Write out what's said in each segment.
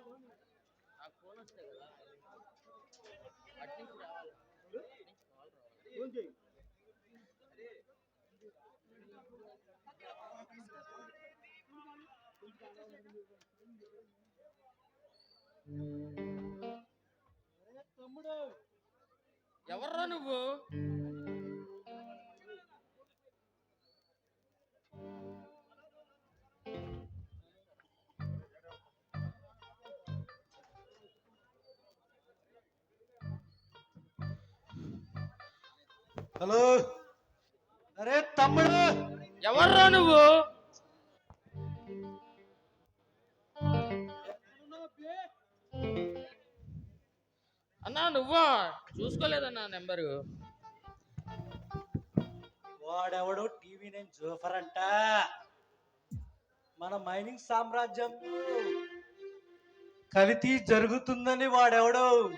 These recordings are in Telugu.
ఫోన్? నాకు ఫోన్ వస్తే కదా రావాలి కాల్ రావాలి తమ్ముడు? ఎవర్రా నువ్వు? హలో. అరే తమ్ముడు. ఎవర్రా నువ్వు? అన్నా నువ్వా? చూసుకోలేదన్నా నెంబరు. వాడెవడు టీవీ నేను జోఫర్ అంట మన మైనింగ్ సామ్రాజ్యం. కలితీ జరుగుతుందని వాడెవడు.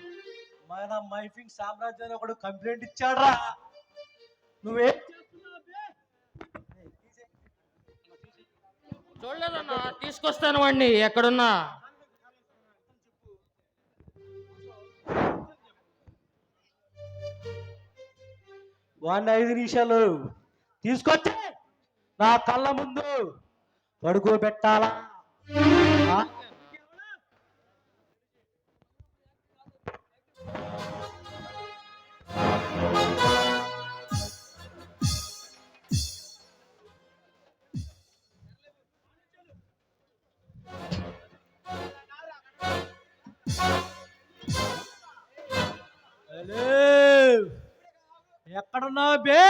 మన మైనింగ్ సామ్రాజ్యం ఒకడు కంప్లైంట్ ఇచ్చాడ్రా. నువ్వేం. చూడలేదన్నా తీసుకొస్తాను వాడిని ఎక్కడున్నా. వాడిని ఐదు నిమిషాలు. తీసుకొచ్చి నా కళ్ళ ముందు పడుకోబెట్టాలా? ఎక్కడున్నావు బే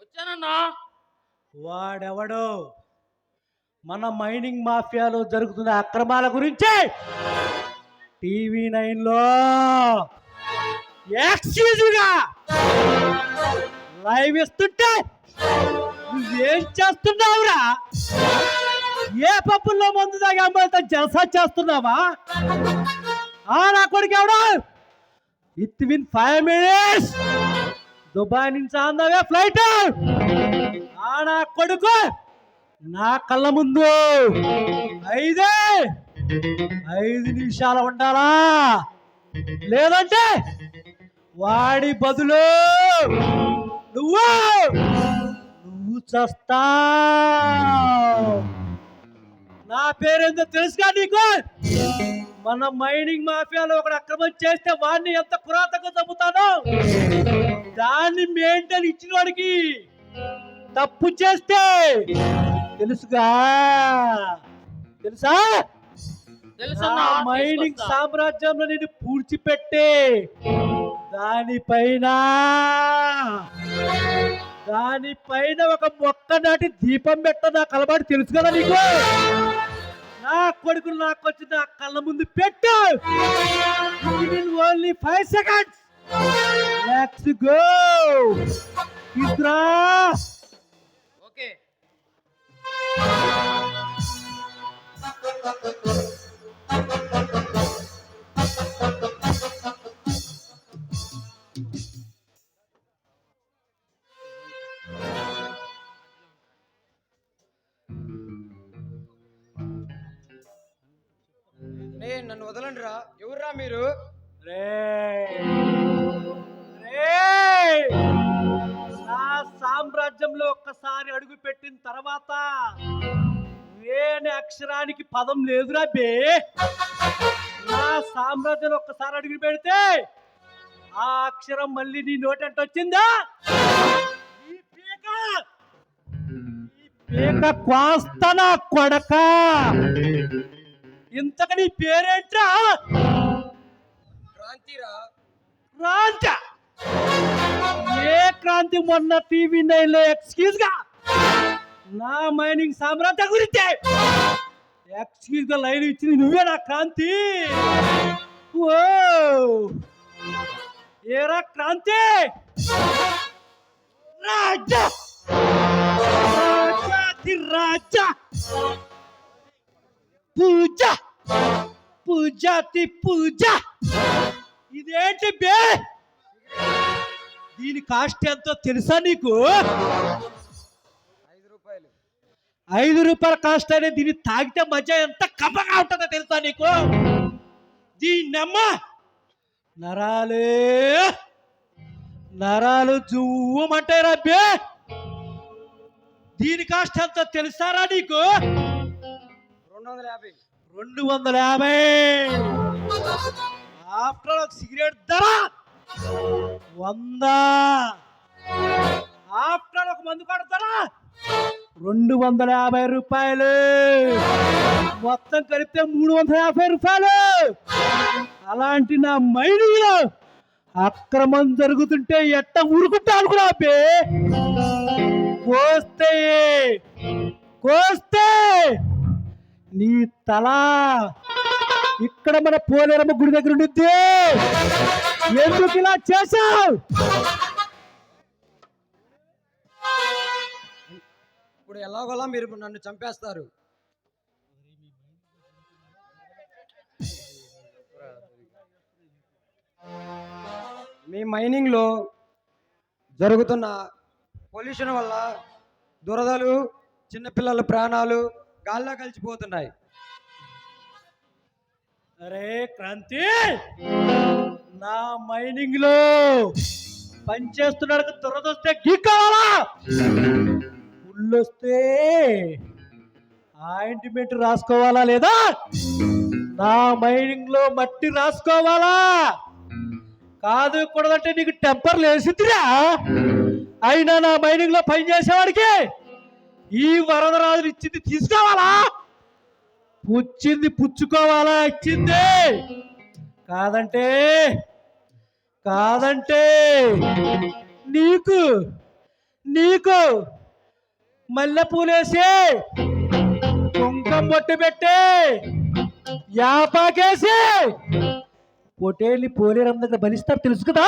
వచ్చానన్నా. వాడెవడో? మన మైనింగ్ మాఫియాలో జరుగుతున్న అక్రమాల గురించి టీవీ నైన్లో ఎక్స్క్లూజివ్గా లైవ్ ఇస్తుంటే నువ్వేం చేస్తున్నావురా? ఏ పప్పుల్లో మందు తాగి అమ్మాయితో జలసా చేస్తున్నావా? ఆ నా కొడుకు ఎవడు? Within five minutes Dubai నుంచి ఆందవే ఫ్లైట్ ఆ నా కొడుకు నా కళ్ళ ముందు. ఐదే. ఐదు నిమిషాలు ఉండాలా? లేదంటే వాడి బదులు నువ్వు నువ్వు చస్తా నా పేరేందో తెలుసుగా నీకు? మన మైనింగ్ మాఫియాలో ఒకడు అక్రమం చేస్తే వాడిని ఎంత పురాతకంగా చంపుతానో? దాన్ని మెయింటైన్ ఇచ్చిన వాడికి తప్పు చేస్తే తెలుసుగా? తెలుసా? మైనింగ్. సామ్రాజ్యంలో నేను పూడ్చిపెట్టే దానిపైన దానిపైన ఒక మొక్క నాటి దీపం పెట్ట నా కలబాటు తెలుసు కదా నీకు? నా కొడుకులు నాకు వచ్చి నా కళ్ళ ముందు పెట్టు. Only five seconds let's go ఇద్రా okay నన్ను వదలండి రా ఎవర్రా మీరు? నా సామ్రాజ్యంలో ఒక్కసారి అడుగు పెట్టిన తర్వాత వేనే అక్షరానికి పదం లేదురా బే. నా సామ్రాజ్యంలో ఒక్కసారి అడుగు పెడితే ఆ అక్షరం మళ్ళీ నీ నోటంట వచ్చిందా? ఈ పీక. ఈ పీక కోస్తనా కొడక. ఇంతకు నీ పేరేంట్రా? క్రాంతిరా. క్రాంతి. ఏ క్రాంతి మొన్న టీవీ నైన్లో ఎక్స్క్యూజ్గా? నా మైనింగ్ సామ్రాజ్యం గురించి. ఎక్స్క్యూజ్గా లైన్ ఇచ్చింది నువ్వే నా క్రాంతి. ఓ ఏరా క్రాంతి? రాజా. రాజా. పూజ. పూజాతి పూజ. ఇదేంటి బే? దీని కాస్ట్ ఎంతో తెలుసా నీకు? ఐదు రూపాయలు. కాస్ట్ అనేది దీన్ని తాగితే మధ్య ఎంత కమ్మగా ఉంటుందో తెలుసా నీకు? దీన్నమ్మ! నరాలే! నరాలు జువ్వమంటాయి రబ్బే దీని కాస్ట్ ఎంత తెలుసారా నీకు? రెండు వందల యాభై. రెండు వందల యాభై. ఆఫ్టర్ సిగరెట్ ధర వంద. ఆఫ్టర్ ఒక మందు కొడతారా రెండు వందల యాభై రూపాయలు. మొత్తం కలిపితే మూడు వందల యాభై రూపాయలు. అలాంటి నా మైండ్లో అక్రమం జరుగుతుంటే ఎట్ట ఊరుకుంటా అనుకున్నా కోస్తే కోస్తే. నీ తల ఇక్కడ మన పోలేరమ్మ గుడి దగ్గర ఉండిద్ది. ఎందుకు ఇలా చేశావు? ఇప్పుడు ఎలాగోలా మీరు నన్ను చంపేస్తారు. మీ మైనింగ్లో జరుగుతున్న పొల్యూషన్ వల్ల దురదలు చిన్నపిల్లల ప్రాణాలు గాల్లో కలిసిపోతున్నాయి. అరే క్రాంతి! నా మైనింగ్లో పనిచేస్తున్నాడు దురదొస్తే గీక్కావాలా ఉళ్ళొస్తే ఆయింట్మెంట్ రాసుకోవాలా లేదా? నా మైనింగ్లో మట్టి రాసుకోవాలా? కాదు కూడదంటే నీకు టెంపర్ లేసిద్దిరా అయినా నా మైనింగ్లో పని చేసేవాడికి ఈ వరదరాజులు ఇచ్చింది తీసుకోవాలా? పుచ్చింది పుచ్చుకోవాలా? ఇచ్చింది. కాదంటే కాదంటే నీకు నీకు మల్లెపూలేసి కుంకం బొట్టు పెట్టి యాపాకేసి పొటేలి పోలేరం దగ్గర బలిస్తారు తెలుసు కదా?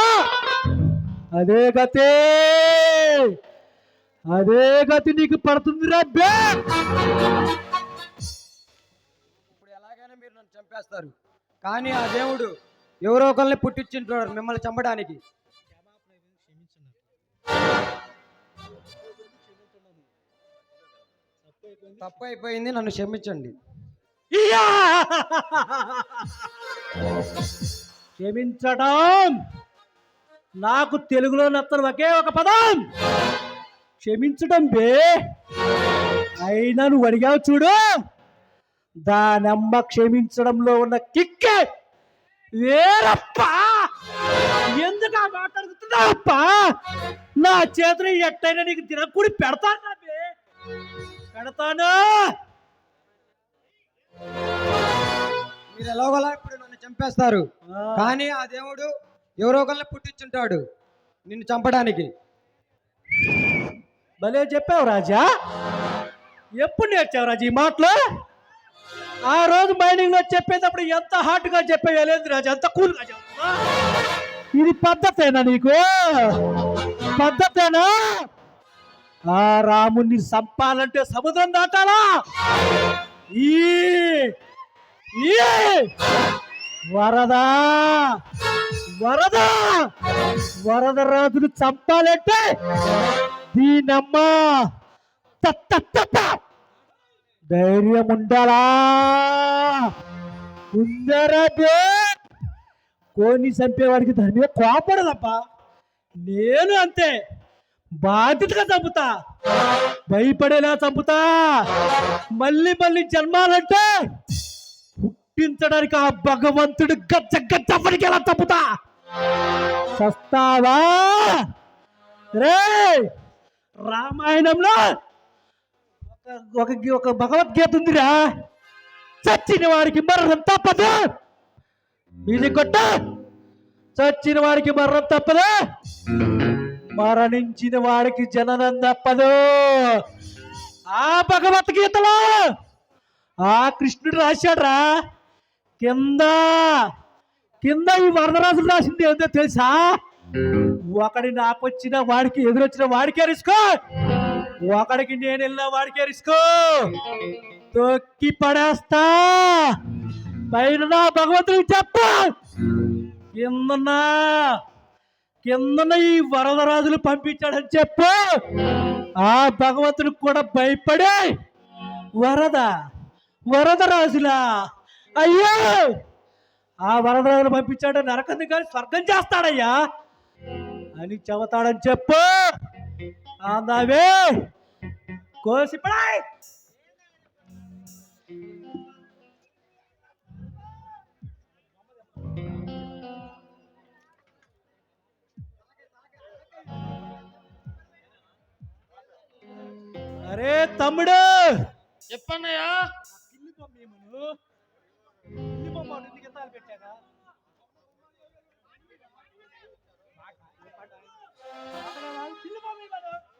అదే గతే. అదే గతి నీకు పడుతుంది బే! ఇప్పుడు ఎలాగైనా మీరు నన్ను చంపేస్తారు. కానీ ఆ దేవుడు ఎవరో ఒకరిని పుట్టించుంటాడు మిమ్మల్ని చంపడానికి. తప్పు అయిపోయింది నన్ను క్షమించండి! క్షమించడం! నాకు తెలుగులో నచ్చని ఒకే ఒక పదం! క్షమించడం బే. అయినా నువ్వు అడిగావు చూడు. దానమ్మ క్షమించడంలో ఉన్న కిక్కే. వేరప్ప ఎందుకు ఆ మాట్లాడుతున్నావప్ప నా చేతులు ఎట్టయినా నీకు తినకూడి పెడతాను పెడతాను. మీరు ఎలాగోలా ఇప్పుడు నన్ను చంపేస్తారు. కానీ ఆ దేవుడు ఎవరో ఒకరిని పుట్టించుంటాడు నిన్ను చంపడానికి. భలే చెప్పావు రాజా. ఎప్పుడు నేర్చావు రాజా ఈ మాటలు? ఆ రోజు మైనింగ్లో చెప్పేటప్పుడు ఎంత హార్డ్గా గా చెప్పేయలేదు రాజా ఎంత కూల్గా గా ఇది పద్ధతేనా నీకు? పద్ధతేనా? ఆ రాముణ్ణి సంపాలంటే సముద్రం దాటాలా? ఈ ఈ వరద వరద వరద రాజును చంపాలంటే దీనమ్మ! ధైర్యం ఉండాలా? ఉందరా బే కోని చంపేవాడికి దాని మీద కోపడదప్పా నేను అంతే. బాధ్యతగా చంపుతా. భయపడేలా చంపుతా. మళ్ళీ మళ్ళీ జన్మాలంటే పుట్టించడానికి ఆ భగవంతుడు గచ్చ గచ్చప్పటికి ఎలా చంపుతా. సస్తావా? రే రామాయణంలో ఒక ఒక ఒక భగవద్గీత ఉందిరా. చచ్చిన వారికి మరణం తప్పదు. ఇది కొట్ట. చచ్చిన వాడికి మరణం తప్పదు. మరణించిన వాడికి జననం తప్పదు. ఆ భగవద్గీతలో ఆ కృష్ణుడు రాశాడ్రా. కింద కింద ఈ వరదరాజులు రాసింది ఏంటో తెలుసా? ఒకడి ఆపొచ్చిన వాడికి ఎదురొచ్చిన వాడికే రిస్కో. ఒకడికి నేను వెళ్ళిన వాడికే రిస్కో. తొక్కి పడేస్తా. పైన భగవంతుడికి చెప్ప. కిందన్న కిందన ఈ వరదరాజులు పంపించాడని చెప్పు. ఆ భగవంతుడికి కూడా భయపడే వరద వరద రాజులా? అయ్యో! ఆ వరదరాజులు పంపించాడు నరకంది కానీ స్వర్గం చేస్తాడయ్యా. అని చెబుతాడని చెప్పు. అందావే కోసిపడాయ్ అరే తమ్ముడు. చెప్పన్నయ్యా. బొమ్మ వాడు ఎందుకు ఎత్తాలి పెట్టాగా? అక్కడ వాడు పిల్లి బొమ్మ ఏమను?